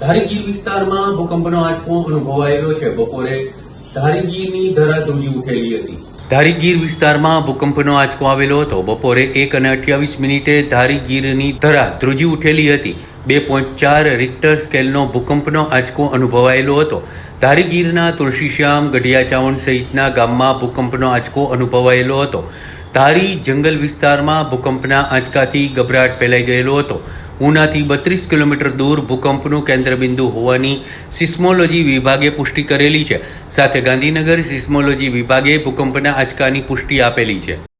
ધારીગીર વિસ્તારમાં ભૂકંપનો આંચકો અનુભવાયેલો છે. બપોરે ધારીગીરની ધરા ધ્રુજી ઉઠેલી હતી. ધારીગીર વિસ્તારમાં ભૂકંપનો આંચકો આવેલો હતો. બપોરે એક અને અઠ્યાવીસ મિનિટે ધારીગીરની ધરા ધ્રુજી ઉઠેલી હતી. બે પોઈન્ટ ચાર રિક્ટર સ્કેલનો ભૂકંપનો આંચકો અનુભવાયેલો હતો. ધારીગીરના તુલસીશ્યામ ગઢિયા ચાવણ સહિતના ગામમાં ભૂકંપનો આંચકો અનુભવાયેલો હતો. ધારી જંગલ વિસ્તારમાં ભૂકંપના આંચકાથી ગભરાટ ફેલાઈ ગયેલો હતો. ઉનાથી બત્રીસ કિલોમીટર દૂર ભૂકંપનું કેન્દ્રબિંદુ હોવાની સિસ્મોલોજી વિભાગે પુષ્ટિ કરેલી છે. સાથે ગાંધીનગર સિસ્મોલોજી વિભાગે ભૂકંપના આંચકાની પુષ્ટિ આપેલી છે.